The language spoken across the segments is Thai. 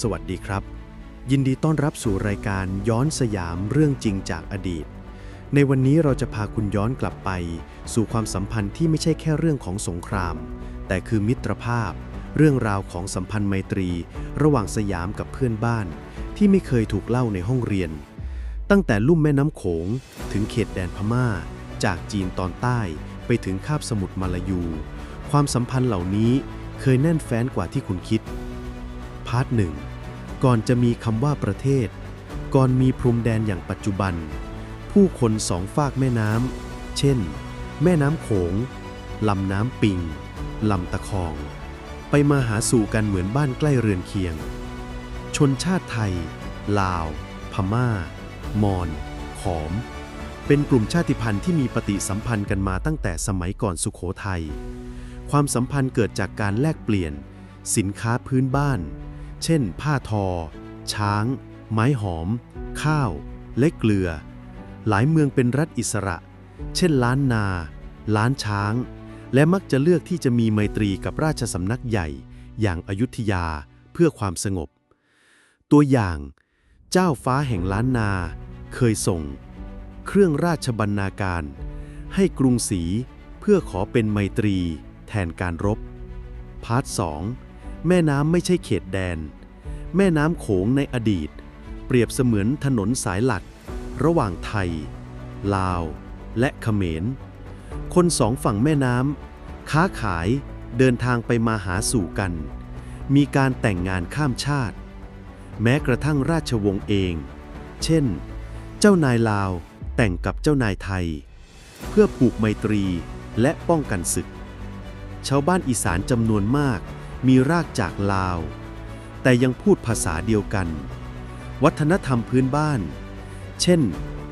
สวัสดีครับ ยินดีต้อนรับสู่รายการย้อนสยามเรื่องจริงจากอดีต ในวันนี้เราจะพาคุณย้อนกลับไป สู่ความสัมพันธ์ที่ไม่ใช่แค่เรื่องของสงคราม แต่คือมิตรภาพ เรื่องราวของสัมพันธ์ไมตรี ระหว่างสยามกับเพื่อนบ้าน ที่ไม่เคยถูกเล่าในห้องเรียน ตั้งแต่ลุ่มแม่น้ำโขง ถึงเขตแดนพม่า จากจีนตอนใต้ไปถึงคาบสมุทรมาลายู ความสัมพันธ์เหล่านี้เคยแน่นแฟ้นกว่าที่คุณคิด พาร์ทหนึ่งก่อนจะมีคำว่าประเทศ ก่อนมีพรมแดนอย่างปัจจุบัน ผู้คนสองฝากแม่น้ำเช่น แม่น้ำโขงลำน้ำปิงลำตะคอง ไปมาหาสู่กันเหมือนบ้านใกล้เรือนเคียง ชนชาติไทย ลาว พม่า มอญขอม เป็นกลุ่มชาติพันธุ์ที่มีปฏิสัมพันธ์กันมาตั้งแต่สมัยก่อนสุขโขทัยความสัมพันธ์เกิดจากการแลกเปลี่ยน สินค้าพื้นบ้าน เช่น ผ้าทอ ช้าง ไม้หอม ข้าว และเกลือ หลายเมืองเป็นรัฐอิสระ เช่น ล้านนา ล้านช้าง และมักจะเลือกที่จะมีไมตรีกับราชสำนักใหญ่ อย่างอายุธยาเพื่อความสงบ ตัวอย่าง เจ้าฟ้าแห่งล้านนา เคยส่ง เครื่องราชบรรณาการ ให้กรุงศรีเพื่อขอเป็นไมตรี แทนการรบ พาร์ท 2 แม่น้ำไม่ใช่เขตแดน แม่น้ำโขงในอดีต เปรียบเสมือนถนนสายหลัก ระหว่างไทย ลาว และเขมร คนสองฝั่งแม่น้ำค้าขายเดินทางไปมาหาสู่กัน มีการแต่งงานข้ามชาติ แม้กระทั่งราชวงศ์เอง เช่น เจ้านายลาวแต่งกับเจ้านายไทย เพื่อผูกไมตรีและป้องกันศึก ชาวบ้านอีสานจำนวนมาก มีรากจากลาว แต่ยังพูดภาษาเดียวกัน วัฒนธรรมพื้นบ้าน เช่น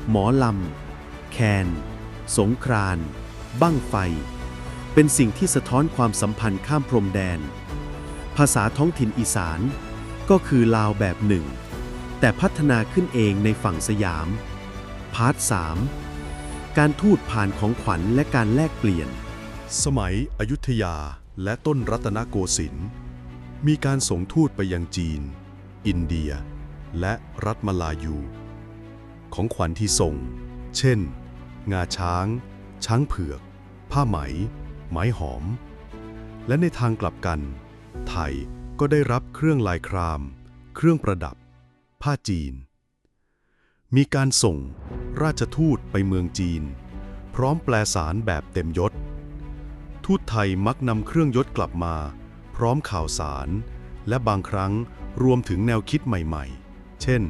หมอลำ แคน สงคราน บั้งไฟ เป็นสิ่งที่สะท้อนความสัมพันธ์ข้ามพรมแดน ภาษาท้องถิ่นอีสานก็คือลาวแบบหนึ่ง แต่พัฒนาขึ้นเองในฝั่งสยาม พาร์ท 3 การทูตผ่านของขวัญและการแลกเปลี่ยน สมัยอยุธยา และต้นรัตนโกสินทร์มีการส่งทูตไปยังจีน อินเดีย และรัฐมาลายู ของขวัญที่ส่ง เช่น งาช้าง ช้างเผือก ผ้าไหม ไหมหอม และในทางกลับกัน ไทยก็ได้รับเครื่องลายคราม เครื่องประดับ ผ้าจีน มีการส่งราชทูตไปเมืองจีน พร้อมแปลสารแบบเต็มยศ ทูตไทยมักนำเครื่องยศกลับมา พร้อมข่าวสาร และบางครั้งรวมถึงแนวคิดใหม่ๆ เช่น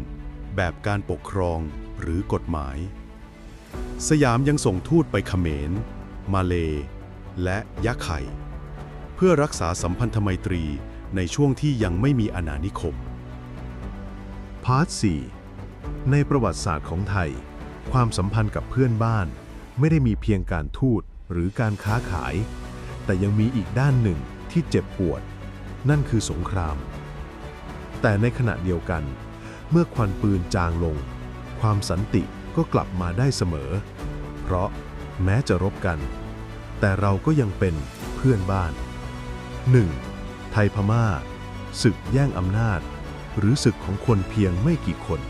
แบบการปกครองหรือกฎหมาย สยามยังส่งทูตไปเขมร มาเล และยะไข่ เพื่อรักษาสัมพันธไมตรีในช่วงที่ยังไม่มีอาณานิคม พาร์ท 4 ในประวัติศาสตร์ของไทย ความสัมพันธ์กับเพื่อนบ้าน ไม่ได้มีเพียงการทูตหรือการค้าขาย แต่ยังมีอีกด้านหนึ่งที่เจ็บปวด นั่นคือสงคราม แต่ในขณะเดียวกัน เมื่อควันปืนจางลง ความสันติก็กลับมาได้เสมอ เพราะแม้จะรบกัน แต่เราก็ยังเป็นเพื่อนบ้าน 1. ไทยพม่าศึกแย่งอำนาจ หรือศึกของคนเพียงไม่กี่คน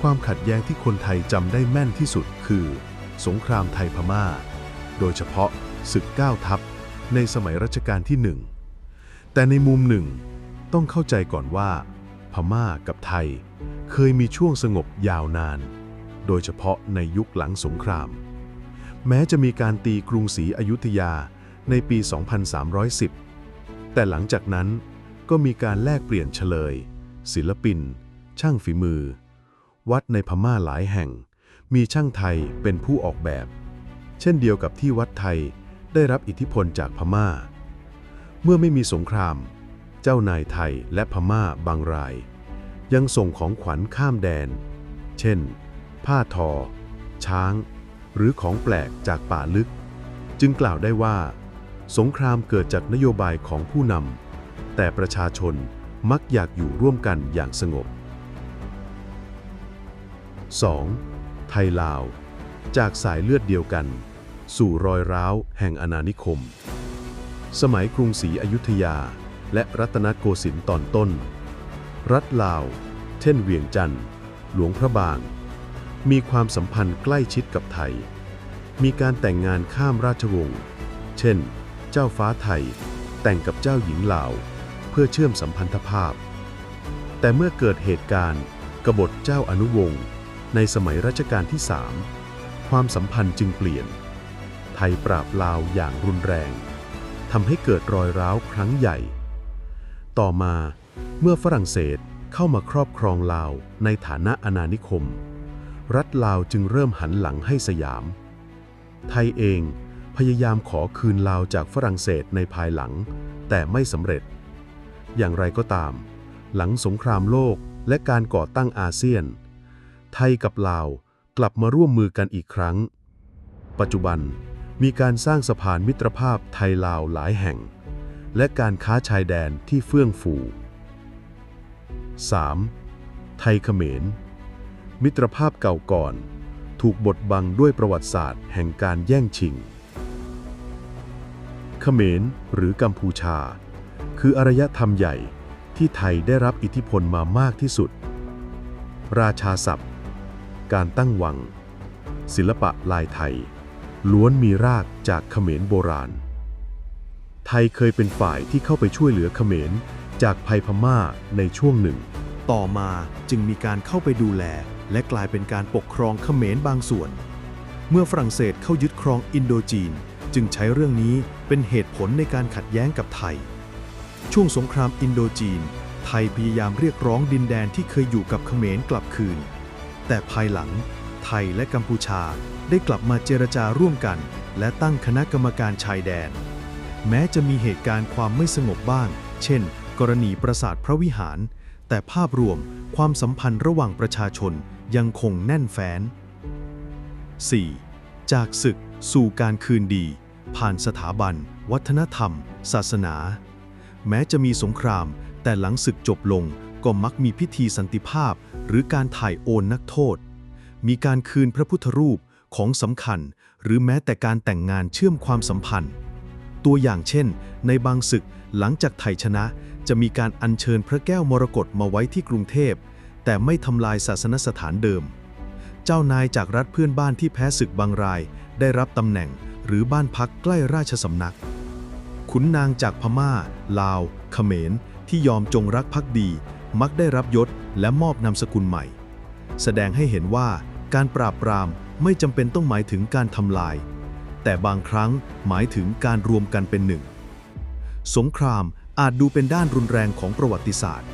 ความขัดแย้งที่คนไทยจำได้แม่นที่สุดคือ สงครามไทยพม่า โดยเฉพาะ ศึกเก้าทัพในสมัยรัชกาลที่หนึ่งแต่ในมุมหนึ่ง ต้องเข้าใจก่อนว่า พม่ากับไทย เคยมีช่วงสงบยาวนาน โดยเฉพาะในยุคหลังสงคราม แม้จะมีการตีกรุงศรีอยุธยาในปี 2310 แต่หลังจากนั้นก็มีการแลกเปลี่ยนเฉลย ศิลปิน ช่างฝีมือ วัดในพม่าหลายแห่ง มีช่างไทยเป็นผู้ออกแบบ เช่นเดียวกับที่วัดไทย ได้รับอิทธิพลจากพม่า เมื่อไม่มีสงคราม เจ้านายไทยและพม่าบางราย ยังส่งของขวัญข้ามแดน เช่น ผ้าทอ ช้าง หรือของแปลกจากป่าลึก จึงกล่าวได้ว่า สงครามเกิดจากนโยบายของผู้นำแต่ประชาชนมักอยากอยู่ร่วมกันอย่างสงบ 2. ไทยลาว จากสายเลือดเดียวกัน สู่รอยร้าวแห่งอาณานิคม สมัยกรุงศรีอยุธยา และรัตนโกสินทร์ตอนต้น รัฐลาว เช่นเวียงจันทร์ หลวงพระบาง มีความสัมพันธ์ใกล้ชิดกับไทย มีการแต่งงานข้ามราชวงศ์ เช่น เจ้าฟ้าไทย แต่งกับเจ้าหญิงลาว เพื่อเชื่อมสัมพันธภาพ แต่เมื่อเกิดเหตุการณ์กบฏเจ้าอนุวงศ์ในสมัยรัชกาลที่สามความสัมพันธ์จึงเปลี่ยน ทยปราบลาวอย่างรุนแรงทำให้เกิดรอยร้าวครั้งใหญ่ ต่อมาเมื่อฝรั่งเศสเข้ามาครอบครองลาวในฐานะอาณานิคม รัฐลาวจึงเริ่มหันหลังให้สยาม ไทยเองพยายามขอคืนลาวจากฝรั่งเศสในภายหลัง แต่ไม่สำเร็จ อย่างไรก็ตาม หลังสงครามโลกและการก่อตั้งอาเซียน ไทยกับลาวกลับมาร่วมมือกันอีกครั้ง ปัจจุบัน มีการสร้างสะพานมิตรภาพไทยลาวหลายแห่ง และการค้าชายแดนที่เฟื่องฟู 3. ไทยเขมร มิตรภาพเก่าก่อน ถูกบดบังด้วยประวัติศาสตร์แห่งการแย่งชิง เขมรหรือกัมพูชา คืออารยธรรมใหญ่ที่ไทยได้รับอิทธิพลมามากที่สุด ราชาศัพท์ การตั้งวัง ศิลปะลายไทย ล้วนมีรากจากเขมรโบราณ ไทยเคยเป็นฝ่ายที่เข้าไปช่วยเหลือเขมรจากภัยพม่าในช่วงหนึ่ง ต่อมาจึงมีการเข้าไปดูแล และกลายเป็นการปกครองเขมรบางส่วน เมื่อฝรั่งเศสเข้ายึดครองอินโดจีน จึงใช้เรื่องนี้เป็นเหตุผลในการขัดแย้งกับไทย ช่วงสงครามอินโดจีน ไทยพยายามเรียกร้องดินแดนที่เคยอยู่กับเขมรกลับคืน แต่ภายหลัง ไทยและกัมพูชาได้กลับมาเจรจาร่วมกัน และตั้งคณะกรรมการชายแดน แม้จะมีเหตุการณ์ความไม่สงบบ้าง เช่น กรณีปราสาทพระวิหาร แต่ภาพรวมความสัมพันธ์ระหว่างประชาชนยังคงแน่นแฟ้น 4. จากศึกสู่การคืนดี ผ่านสถาบัน วัฒนธรรม ศาสนา แม้จะมีสงคราม แต่หลังศึกจบลงก็มักมีพิธีสันติภาพ หรือการถ่ายโอนนักโทษ มีการคืนพระพุทธรูปของสำคัญ หรือแม้แต่การแต่งงานเชื่อมความสัมพันธ์ ตัวอย่างเช่น ในบางศึกหลังจากไทยชนะ จะมีการอัญเชิญพระแก้วมรกตมาไว้ที่กรุงเทพ แต่ไม่ทำลายศาสนสถานเดิม เจ้านายจากรัฐเพื่อนบ้านที่แพ้ศึกบางราย ได้รับตำแหน่งหรือบ้านพักใกล้ราชสำนัก ขุนนางจากพม่า ลาว เขมร ที่ยอมจงรักภักดี มักได้รับยศและมอบนามสกุลใหม่ แสดงให้เห็นว่า การปราบปรามไม่จำเป็นต้องหมายถึงการทำลาย แต่บางครั้งหมายถึงการรวมกันเป็นหนึ่ง สงครามอาจดูเป็นด้านรุนแรงของประวัติศาสตร์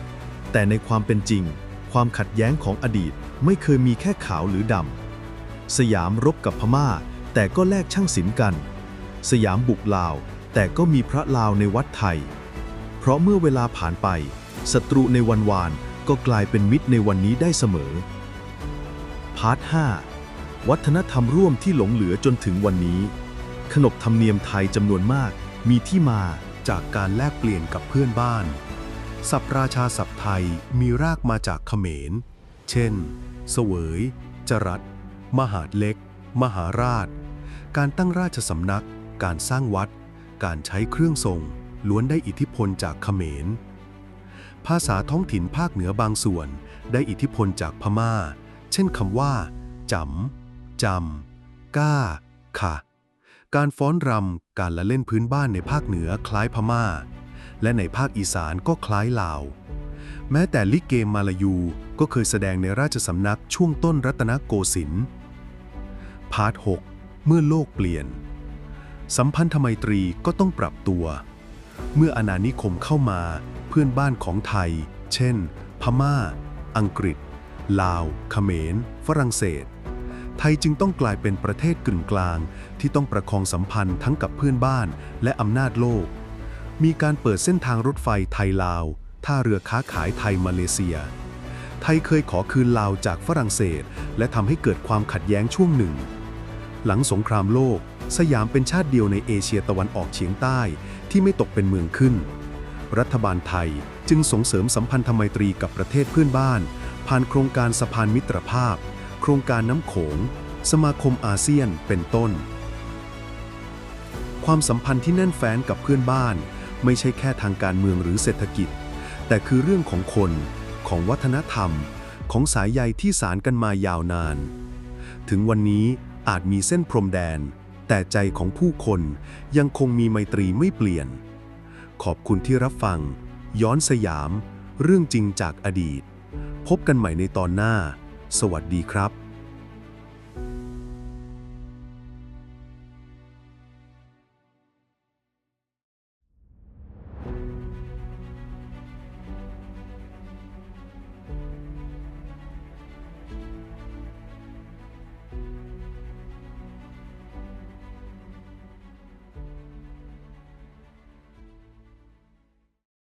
แต่ในความเป็นจริง ความขัดแย้งของอดีตไม่เคยมีแค่ขาวหรือดำ สยามรบกับพม่า แต่ก็แลกช่างศิลป์กัน สยามบุกลาว แต่ก็มีพระลาวในวัดไทย เพราะเมื่อเวลาผ่านไปศัตรูในวันวานก็กลายเป็นมิตรในวันนี้ได้เสมอ พาร์ท 5 วัฒนธรรมร่วมที่หลงเหลือจนถึงวันนี้ ขนบธรรมเนียมไทยจำนวนมากมีที่มาจากการแลกเปลี่ยนกับเพื่อนบ้านศัพท์ราชาศัพท์ไทยมีรากมาจากเขมร เช่น เสวย จรัส มหาดเล็ก มหาราช การตั้งราชสำนัก การสร้างวัด การใช้เครื่องทรง ล้วนได้อิทธิพลจากเขมร ภาษาท้องถิ่นภาคเหนือบางส่วนได้อิทธิพลจากพม่า เช่นคำว่าจำจำก้า ค่ะ การฟ้อนรำการละเล่นพื้นบ้านในภาคเหนือคล้ายพม่า และในภาคอีสานก็คล้ายลาว แม้แต่ลิเกมาลายูก็เคยแสดงในราชสำนักช่วงต้นรัตนโกสินทร์พาร์ท 6 เมื่อโลกเปลี่ยน สัมพันธไมตรีก็ต้องปรับตัว เมื่ออาณานิคมเข้ามาเพื่อนบ้านของไทย เช่น พม่า อังกฤษ ลาว เขมร ฝรั่งเศส ไทยจึงต้องกลายเป็นประเทศกึ่งกลาง ที่ต้องประคองสัมพันธ์ทั้งกับเพื่อนบ้าน และอำนาจโลก มีการเปิดเส้นทางรถไฟไทยลาว ท่าเรือค้าขายไทยมาเลเซีย ไทยเคยขอคืนลาวจากฝรั่งเศส และทำให้เกิดความขัดแย้งช่วงหนึ่ง หลังสงครามโลก สยามเป็นชาติเดียวในเอเชียตะวันออกเฉียงใต้ที่ไม่ตกเป็นเมืองขึ้น รัฐบาลไทยจึงส่งเสริมสัมพันธไมตรีกับประเทศเพื่อนบ้าน ผ่านโครงการสะพานมิตรภาพ โครงการน้ำโขง สมาคมอาเซียนเป็นต้น ความสัมพันธ์ที่แน่นแฟ้นกับเพื่อนบ้าน ไม่ใช่แค่ทางการเมืองหรือเศรษฐกิจ แต่คือเรื่องของคน ของวัฒนธรรม ของสายใยที่สารกันมายาวนาน ถึงวันนี้อาจมีเส้นพรมแดน แต่ใจของผู้คนยังคงมีไมตรีไม่เปลี่ยน ขอบคุณที่รับฟัง ย้อนสยาม เรื่องจริงจากอดีต พบกันใหม่ในตอนหน้า สวัสดีครับ